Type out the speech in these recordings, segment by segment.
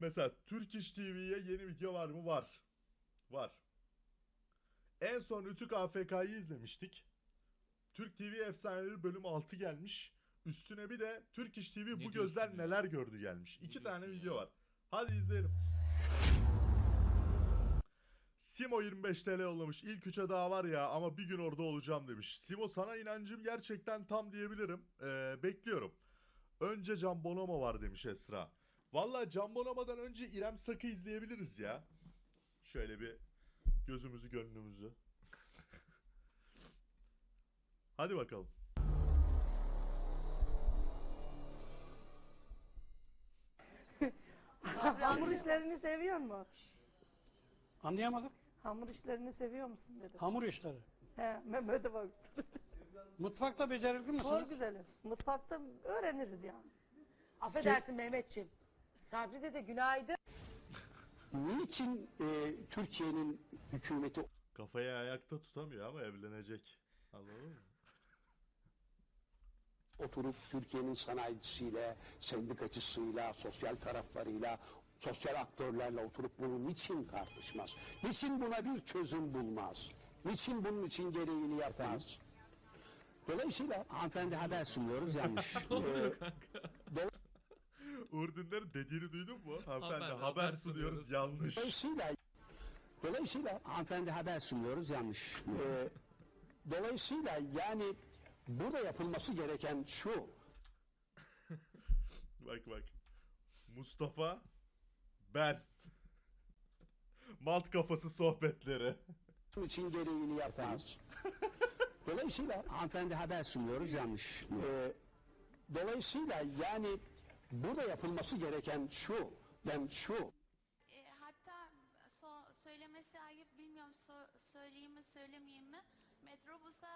Mesela Türk İş TV'ye yeni video var mı? Var. Var. En son Ütük AFK'yı izlemiştik. Türk TV Efsaneleri bölüm 6 gelmiş. Üstüne bir de Türk İş TV bu diyorsun gözler ya? neler gördü gelmiş. İki tane diyorsun video ya? var. Hadi izleyelim. Simo 25 TL yollamış. İlk üçe daha var ya ama bir gün orada olacağım demiş. Simo sana inancım gerçekten tam diyebilirim. Ee, bekliyorum. Önce Can Bonomo var demiş Esra. Valla Can Bonomo'dan önce İrem Sak'ı izleyebiliriz ya. Şöyle bir gözümüzü gönlümüzü. Hadi bakalım. Hamur işlerini seviyor mu? Anlayamadım. Hamur işlerini seviyor musun dedim. Hamur işleri. He, Mehmet'e bak. Mutfakta becerildi Zor misiniz? güzeli. Mutfakta öğreniriz yani. Affedersin Mehmetçim. Sabri dede günaydın. Niçin e, Türkiye'nin hükümeti Kafayı ayakta tutamıyor ama evlenecek. Anladın mı? oturup Türkiye'nin sanayicisiyle, sendikacısıyla, sosyal taraflarıyla, sosyal aktörlerle oturup bunu niçin tartışmaz? Niçin buna bir çözüm bulmaz? Niçin bunun için gereğini yapmaz? Dolayısıyla hanımefendi haber sunuyoruz yanlış. Ee, Uğur Dündar'ın dediğini duydun mu? Hanımefendi haber, haber sunuyoruz sunuyoruz. yanlış. Dolayısıyla dolayısıyla hanımefendi haber sunuyoruz yanlış. Ee, dolayısıyla yani burada yapılması gereken şu. Bak bak. Mustafa ben. Malt kafası sohbetleri. Bunun için gereğini yapmaz. Dolayısıyla hanımefendi haber sunuyoruz yanlış. Ee, dolayısıyla yani burada yapılması gereken şu. Yani şu. E, hatta so- söylemesi ayıp bilmiyorum so- söyleyeyim mi söylemeyeyim mi? Metrobüse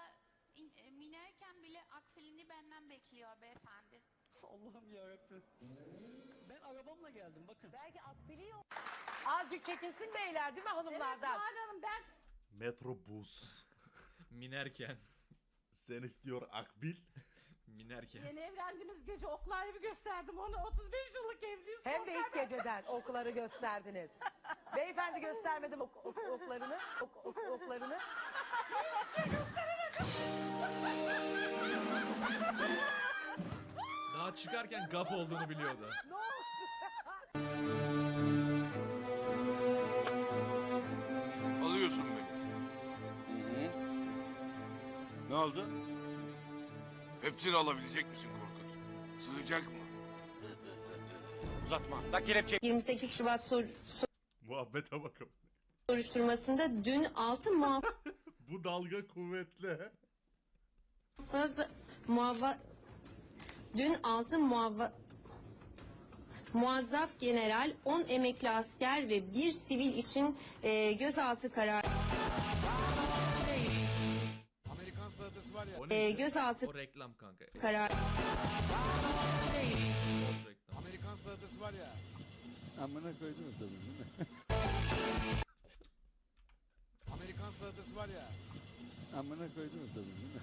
in- e, binerken bile akfilini benden bekliyor beyefendi. Allah'ım yarabbim. Ben arabamla geldim bakın. Belki akbili yok. Azıcık çekinsin beyler değil mi hanımlardan? Hanım ben Metrobus. Minerken. Sen istiyor Akbil. Minerken. yeni evlendiğimiz gece oklar gibi gösterdim onu. 35 yıllık evliyiz. Hem de ilk geceden okları gösterdiniz. Beyefendi göstermedim ok- ok- oklarını. Ok- ok- oklarını. Daha çıkarken gaf olduğunu biliyordu. Ne oldu? Alıyorsun beni. Ne oldu? Hepsini alabilecek misin Korkut? Sığacak mı? Uzatma. Da kelepçe 28 Şubat sor- Muhabbete bakın. soruşturmasında dün 6 Bu dalga kuvvetli. muhafız muavva dün 6 muavva muazzaf general 10 emekli asker ve bir sivil için e, gözaltı kararı ya. O e, gözaltı O reklam kanka. reklam. Amerikan salatası var ya. Amına koydum tabii değil mi? Amerikan salatası var ya. Amına koydum tabii değil mi?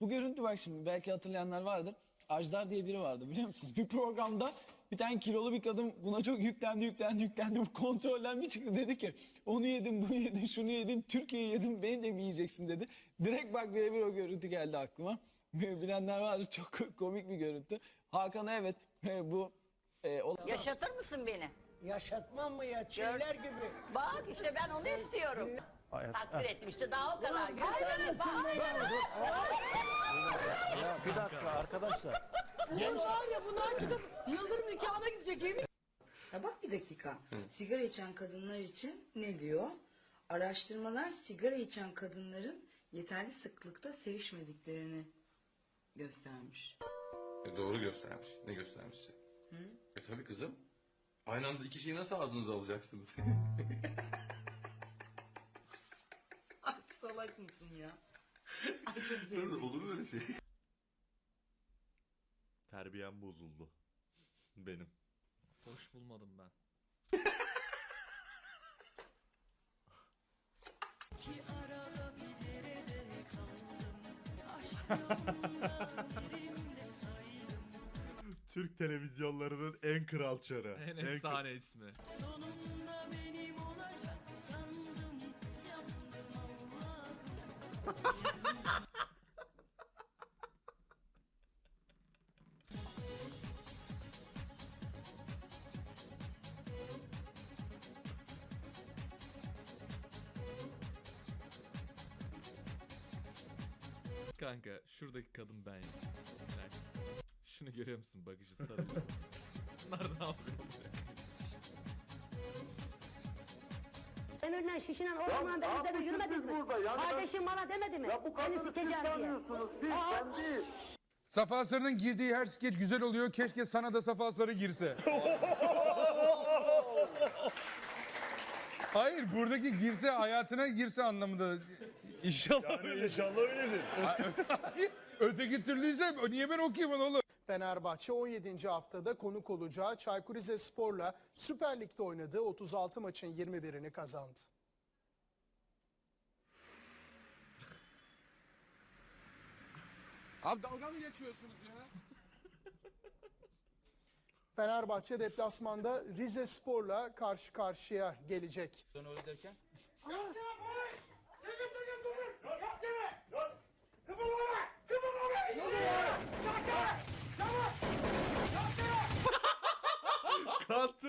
Bu görüntü bak şimdi belki hatırlayanlar vardır. Ajdar diye biri vardı biliyor musunuz? Bir programda bir tane kilolu bir kadın buna çok yüklendi yüklendi yüklendi. Bu kontrolden bir çıktı dedi ki onu yedin bunu yedin şunu yedin Türkiye'yi yedin beni de mi yiyeceksin dedi. Direkt bak birebir o görüntü geldi aklıma. Bilenler vardır çok komik bir görüntü. Hakan'a evet e, bu e, olay- Yaşatır mısın beni? Yaşatmam mı ya çiller gibi. Bak işte ben onu istiyorum. Takdir ettim işte daha o kadar. Hayır, Ya bir dakika arkadaşlar. var ya bunlar çıkıp Yıldırım nikahına gidecek yemin Ya bak bir dakika. Sigara içen kadınlar için ne diyor? Araştırmalar sigara içen kadınların yeterli sıklıkta sevişmediklerini göstermiş. E doğru göstermiş. Ne göstermişse. E tabi kızım. Aynı anda iki şeyi nasıl ağzınıza alacaksınız? Ay salak mısın ya? Ay çok zevkli. Olur mu öyle şey? Terbiyem bozuldu. Benim. Hoş bulmadım ben. Türk televizyonlarının en kral çarı. En efsane ismi. Kanka şuradaki kadın ben ya. Bak, Şunu görüyor musun bakışı sarılıyor. Bunlar ne yapıyor? Demirle şişinen o zaman ben üzerine yürümediniz mi? Kardeşim bana demedi mi? Beni sikeceğim diye. Safa Sarı'nın girdiği her skeç güzel oluyor. Keşke sana da Safa Sarı girse. Hayır buradaki girse hayatına girse anlamında. İnşallah öyle. İnşallah öyledir. Öteki türlüyse niye ben okuyayım onu oğlum? Fenerbahçe 17. haftada konuk olacağı Çaykur Rizespor'la Süper Lig'de oynadığı 36 maçın 21'ini kazandı. Abi dalga mı geçiyorsunuz ya? Fenerbahçe deplasmanda Rize Spor'la karşı karşıya gelecek. Öyle derken?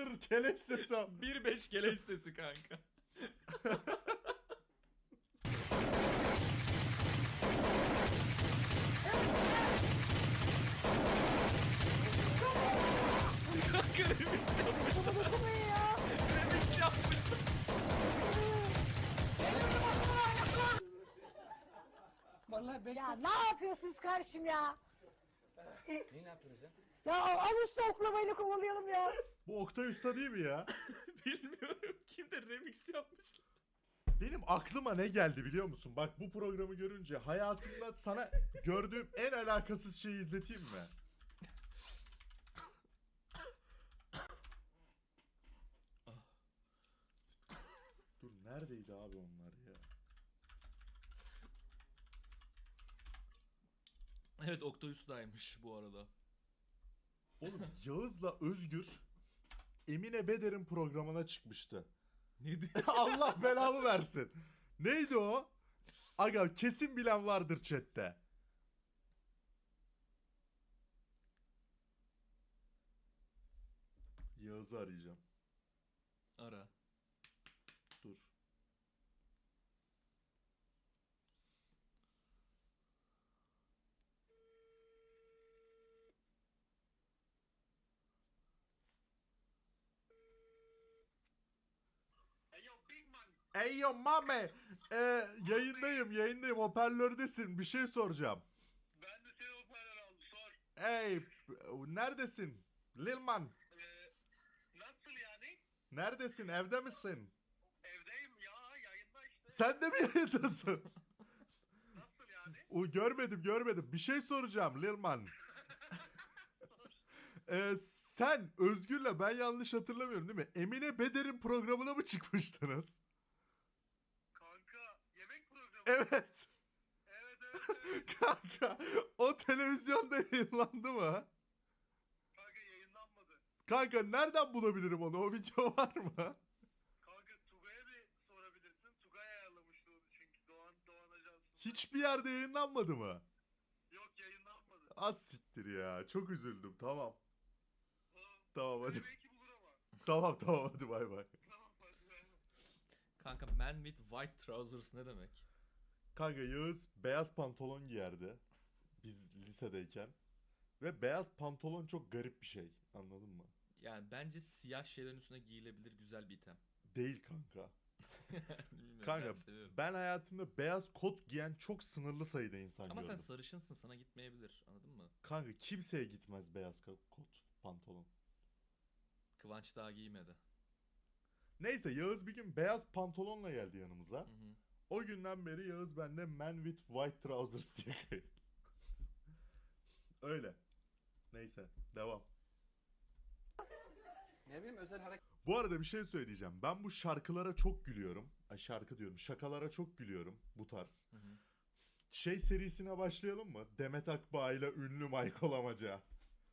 Counter keleş sesi. 1-5 keleş sesi kanka. Kanka remix yapmış. Remix yapmış. Vallahi beş Ya ne yapıyorsunuz kardeşim ya? Ne yapıyorsunuz ya? Ya al üstü oklamayla kovalayalım ya. Bu Oktay Usta değil mi ya? Bilmiyorum kim de remix yapmış. Benim aklıma ne geldi biliyor musun? Bak bu programı görünce hayatımda sana gördüğüm en alakasız şeyi izleteyim mi? Dur neredeydi abi onlar ya? Evet Oktay Usta'ymış bu arada. Oğlum Yağız'la Özgür Emine Beder'in programına çıkmıştı. Ne diyor? Allah belamı versin. Neydi o? Aga kesin bilen vardır chatte. Yağız'ı arayacağım. Ara. Dur. Ey yo mame. Ee, yayındayım yayındayım hoparlördesin bir şey soracağım. Ben de seni hoparlör aldım sor. Ey neredesin? Lilman Nasıl yani? neredesin evde misin? Evdeyim ya yayında işte. Sen de mi yayındasın? Nasıl yani? O görmedim görmedim. Bir şey soracağım Lilman. Ee, sen Özgür'le ben yanlış hatırlamıyorum değil mi? Emine Beder'in programına mı çıkmıştınız? Evet. Evet evet evet. Kanka o televizyonda yayınlandı mı? Kanka yayınlanmadı. Kanka nereden bulabilirim onu? O video var mı? Kanka Tugay'a bir sorabilirsin. Tugay ayarlamıştı onu çünkü Doğan Doğan Ajansı'nda. Hiçbir yerde yayınlanmadı mı? Yok yayınlanmadı. Az siktir ya. Çok üzüldüm. Tamam. Tamam. Tamam hadi. Belki bulur ama. Tamam tamam hadi bay bay. Tamam hadi. Kanka man with white trousers ne demek? Kanka Yağız beyaz pantolon giyerdi. Biz lisedeyken. Ve beyaz pantolon çok garip bir şey. Anladın mı? Yani bence siyah şeylerin üstüne giyilebilir güzel bir item. Değil kanka. Bilmiyorum, Kanka ben seviyorum. ben hayatımda beyaz kot giyen çok sınırlı sayıda insan Ama sen gördüm. sarışınsın sana gitmeyebilir anladın mı? Kanka kimseye gitmez beyaz ko- kot pantolon. Kıvanç daha giymedi. Neyse Yağız bir gün beyaz pantolonla geldi yanımıza. Hı hı. O günden beri Yağız bende man with white trousers diye kayıt. Öyle. Neyse devam. Ne bileyim özel hareket. Bu arada bir şey söyleyeceğim. Ben bu şarkılara çok gülüyorum. Ay şarkı diyorum. Şakalara çok gülüyorum bu tarz. Hı hı. Şey serisine başlayalım mı? Demet Akbağ ile ünlü Michael Amaca.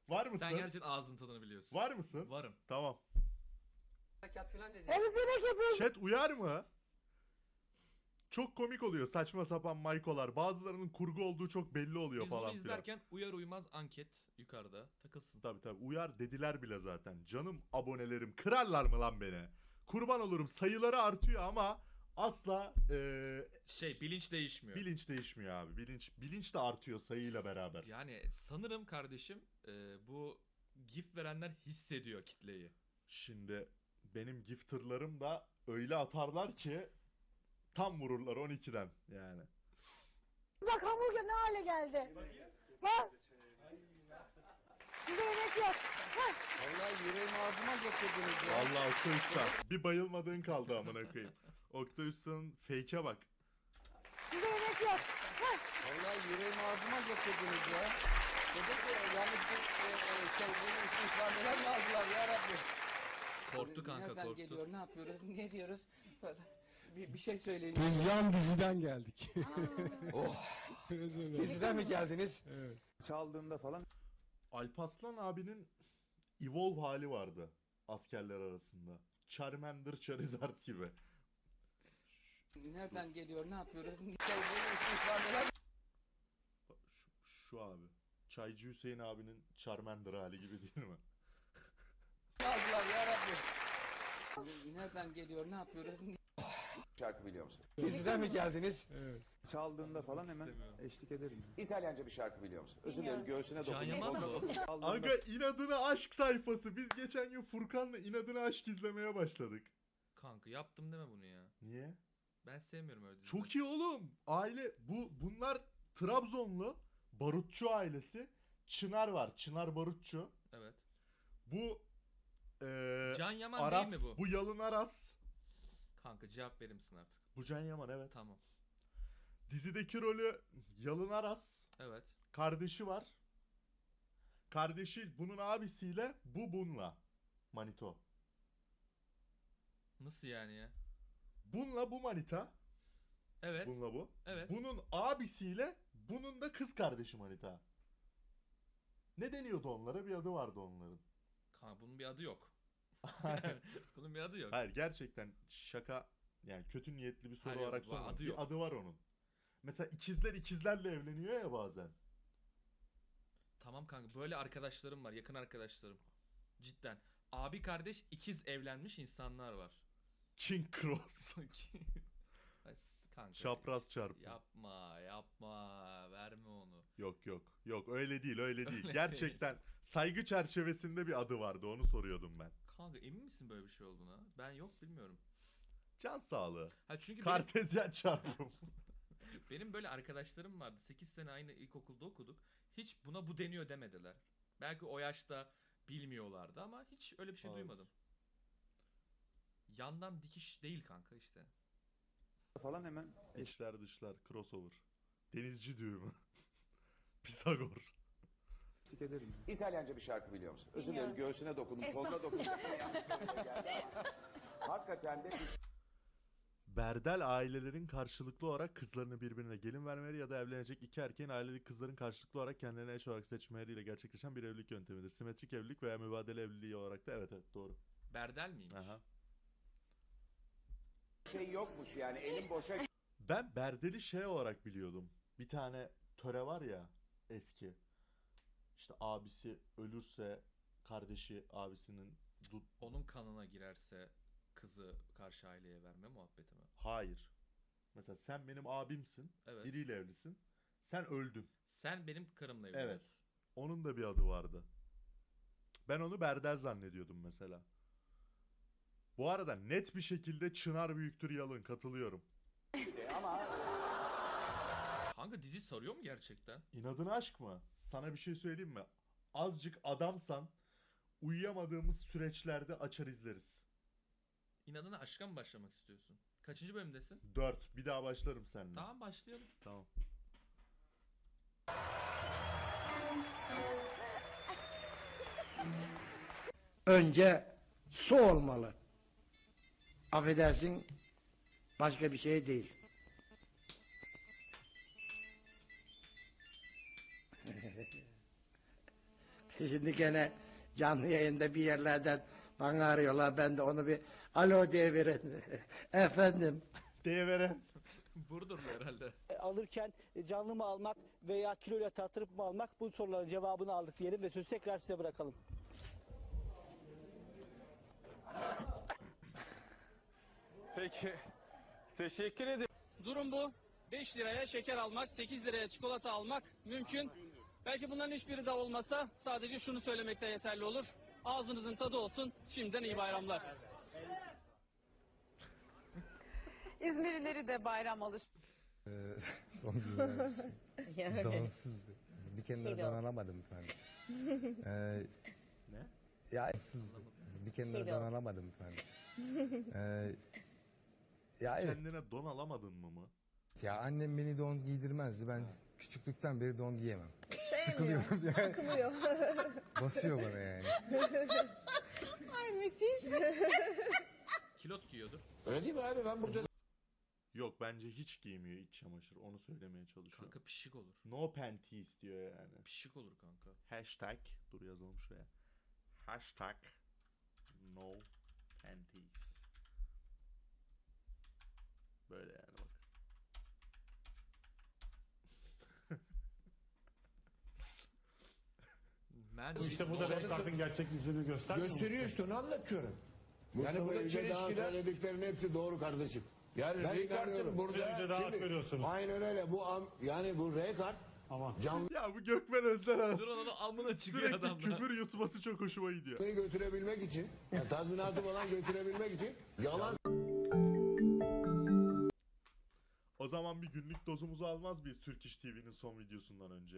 Var mısın? Sen gerçekten ağzın tadını biliyorsun. Var mısın? Varım. Tamam. falan dedi. Chat uyar mı? Çok komik oluyor saçma sapan maykolar. Bazılarının kurgu olduğu çok belli oluyor Biz falan bunu filan. izlerken uyar uymaz anket yukarıda takılsın. Tabi tabi uyar dediler bile zaten. Canım abonelerim kırarlar mı lan beni? Kurban olurum sayıları artıyor ama asla eee, Şey bilinç değişmiyor. bilinç değişmiyor abi. Bilinç bilinç de artıyor sayıyla beraber. Yani sanırım kardeşim e, bu gif verenler hissediyor kitleyi. Şimdi benim gifterlarım da öyle atarlar ki tam vururlar 12'den yani. Bak hamburger ne hale geldi. Bak. Size yemek yok. Vallahi yüreğimi ağzıma getirdiniz ya. Vallahi Oktay Usta bir bayılmadığın kaldı amına koyayım. Oktay Usta'nın fake'e bak. Size yemek yok. Vallahi yüreğimi ağzıma getirdiniz ya. Dedim ki yani bir e, e, şey benim için ikramiyeler mi aldılar ya Rabbi? Korktu kanka Nereden korktu. geliyor ne yapıyoruz ne diyoruz? Böyle Bir, bir şey söyleyin. Biz yan diziden geldik. Oh. Biraz öyle. Diziden mi geldiniz? Evet. Çaldığında falan. Alpaslan abinin evolve hali vardı askerler arasında. Charmander Charizard gibi. Nereden geliyor ne yapıyoruz? Şu, şu abi. Çaycı Hüseyin abinin Charmander hali gibi değil mi? mi aldılar ya Rabbi? Nereden geliyor ne yapıyoruz? Şarkı biliyor musun? Diziden mi geldiniz? Evet. Çaldığında falan hemen eşlik ederim. İtalyanca bir şarkı biliyor musun? Özür dilerim göğsüne Can Yaman mı o? Aga inadına aşk tayfası. Biz geçen gün Furkan'la inadına aşk izlemeye başladık. Kanka yaptım deme bunu ya. Niye? Ben sevmiyorum öyle dizileri. Çok iyi oğlum. Aile bu bunlar Trabzonlu Barutçu ailesi. Çınar var. Çınar Barutçu. Evet. Bu eee Can Yaman Aras, değil mi bu? bu Yalın Aras. Kanka cevap verir misin artık? Bu Can Yaman evet. Tamam. Dizideki rolü Yalın Aras. Evet. Kardeşi var. Kardeşi bunun abisiyle bu bunla. Manito. Nasıl yani ya? Bunla bu manita. Evet. Bunla bu. Evet. Bunun abisiyle bunun da kız kardeşi manita. Ne deniyordu onlara? Bir adı vardı onların. Kanka bunun bir adı yok. bunun bir adı yok. Hayır gerçekten şaka yani kötü niyetli bir soru Hayır, olarak va- sormadım. adı Bir yok. adı var onun. Mesela ikizler ikizlerle evleniyor ya bazen. Tamam kanka böyle arkadaşlarım var yakın arkadaşlarım. Cidden. Abi kardeş ikiz evlenmiş insanlar var. King Cross. Ay, kanka. Çapraz çarpı. Yapma yapma verme onu. Yok yok. Yok öyle değil öyle değil. Öyle Gerçekten saygı çerçevesinde bir adı vardı onu soruyordum ben. Kanka emin misin böyle bir şey olduğuna? Ben yok bilmiyorum. Can sağlığı. Ha çünkü benim, Kartezyen çarpım. benim böyle arkadaşlarım vardı. 8 sene aynı ilkokulda okuduk. Hiç buna bu deniyor demediler. Belki o yaşta bilmiyorlardı ama hiç öyle bir şey Olabilir. duymadım. Yandan dikiş değil kanka işte. Falan hemen İçler dışlar crossover. Denizci düğümü. Pisagor. Eşlik ederim. İtalyanca bir şarkı biliyor musun? Özür dilerim göğsüne dokundum, koluna dokundum. Hakikaten de bir Berdel ailelerin karşılıklı olarak kızlarını birbirine gelin vermeleri ya da evlenecek iki erkeğin ailedeki kızların karşılıklı olarak kendilerine eş olarak seçmeleriyle gerçekleşen bir evlilik yöntemidir. Simetrik evlilik veya mübadele evliliği olarak da evet evet doğru. Berdel miymiş? Aha. şey yokmuş yani elim boşa Ben Berdel'i şey olarak biliyordum. Bir tane töre var ya eski. İşte abisi ölürse kardeşi abisinin du- Onun kanına girerse kızı karşı aileye verme muhabbeti mi? hayır. Mesela sen benim abimsin. Evet. Biriyle evlisin. Sen öldün. Sen benim karımla evleniyorsun. Evet. Onun da bir adı vardı. Ben onu Berdel zannediyordum mesela. Bu arada net bir şekilde Çınar büyüktür yalın katılıyorum. Kanka dizi sarıyor mu gerçekten? İnadına aşk mı? Sana bir şey söyleyeyim mi? Azıcık adamsan uyuyamadığımız süreçlerde açar izleriz. İnadına aşka mı başlamak istiyorsun? Kaçıncı bölümdesin? 4. Bir daha başlarım seninle. Tamam başlayalım. Tamam. Önce su olmalı. Affedersin başka bir şey değil. Şimdi gene canlı yayında bir yerlerden bana arıyorlar. Ben de onu bir alo diye verin. Efendim. Diye veren. Burdurlu herhalde. alırken canlı mı almak veya kiloyla tartırıp mı almak bu soruların cevabını aldık diyelim ve sözü tekrar size bırakalım. Peki. Teşekkür ederim. Durum bu. 5 liraya şeker almak, 8 liraya çikolata almak mümkün. Belki bunların hiçbiri de olmasa sadece şunu söylemekte yeterli olur. Ağzınızın tadı olsun. Şimdiden iyi bayramlar. İzmirlileri de bayram alış. Donsuz. Bir kere don alamadım efendim. Ee, Ne? ya siz bir kere don alamadım efendim. Ee, ya evet Kendine don alamadın mı mı? ya annem beni don giydirmezdi. Ben küçüklükten beri don giyemem. Sıkılıyorum yani. Sıkılıyor. Basıyor bana yani. Ay müthiş. Kilot giyiyordur. Öyle değil mi abi ben burada Yok bence hiç giymiyor iç çamaşır. Onu söylemeye çalışıyor. Kanka pişik olur. No panties diyor yani. Pişik olur kanka. Hashtag. Dur yazalım şuraya. Hashtag. No panties. Böyle yani Men işte bu da Descartes'in gerçek yüzünü göstermiyor gösteriyor işte onu anlatıyorum. Yani Yani burada daha çelişkiler söylediklerin hepsi doğru kardeşim. yani Ben inanıyorum. burada Şimdi, aynen öyle. Bu am, yani bu Rekart Aman. canlıyı Ya bu Gökmen Özden abi. Dur onu amına çıkıyor Sürekli adamlar. küfür yutması çok hoşuma gidiyor. götürebilmek için, yani tazminatı falan götürebilmek için yalan O zaman bir günlük dozumuzu almaz mıyız Türk İş TV'nin son videosundan önce?